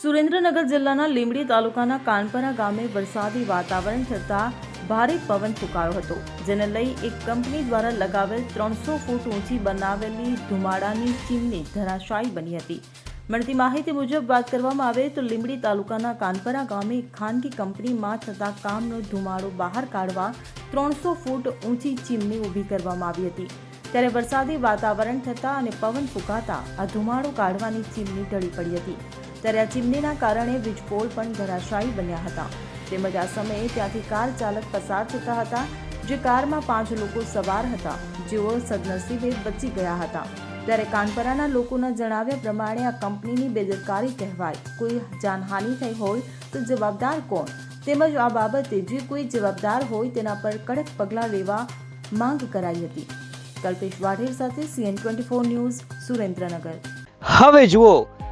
સુરેન્દ્રનગર જિલ્લાના લીંબડી તાલુકાના કાનપરા ગામે વરસાદી વાતાવરણ થતાં ભારે પવન ફૂંકાયો હતો, જેને લઈ એક કંપની દ્વારા લગાવેલ ત્રણસો ફૂટ ઊંચી બનાવેલી ધુમાડાની ચીમની ધરાશાયી બની હતી. મળતી માહિતી મુજબ વાત કરવામાં આવે તો લીંબડી તાલુકાના કાનપરા ગામે ખાનગી કંપનીમાં થતા કામનો ધુમાડો બહાર કાઢવા ત્રણસો ફૂટ ઊંચી ચીમની ઊભી કરવામાં આવી હતી. ત્યારે વરસાદી વાતાવરણ થતાં અને પવન ફૂંકાતા આ ધુમાડો કાઢવાની ચીમની ઢળી પડી હતી. ત્યારે આ ચીમનીના કારણે વીજપોલ પણ ધરાશાયી બન્યા હતા. તેમજ આ સમયે ત્યાંથી કાર ચાલક પસાર થતા હતા, જે કારમાં પાંચ લોકો સવાર હતા, જેઓ સદનસીબે બચી ગયા હતા. ત્યારે કાનપરાના લોકોના જણાવ્યા પ્રમાણે આ કંપનીની બેદરકારી કહેવાય. કોઈ જાનહાનિ થઈ હોય તો જવાબદાર કોણ? તેમજ આ બાબતે જે કોઈ જવાબદાર હોય તેના પર કડક પગલાં લેવા માંગ કરાઈ હતી. કલ્પેશ વાઢેર સાથે CN twenty four news Surendranagar. હવે જુઓ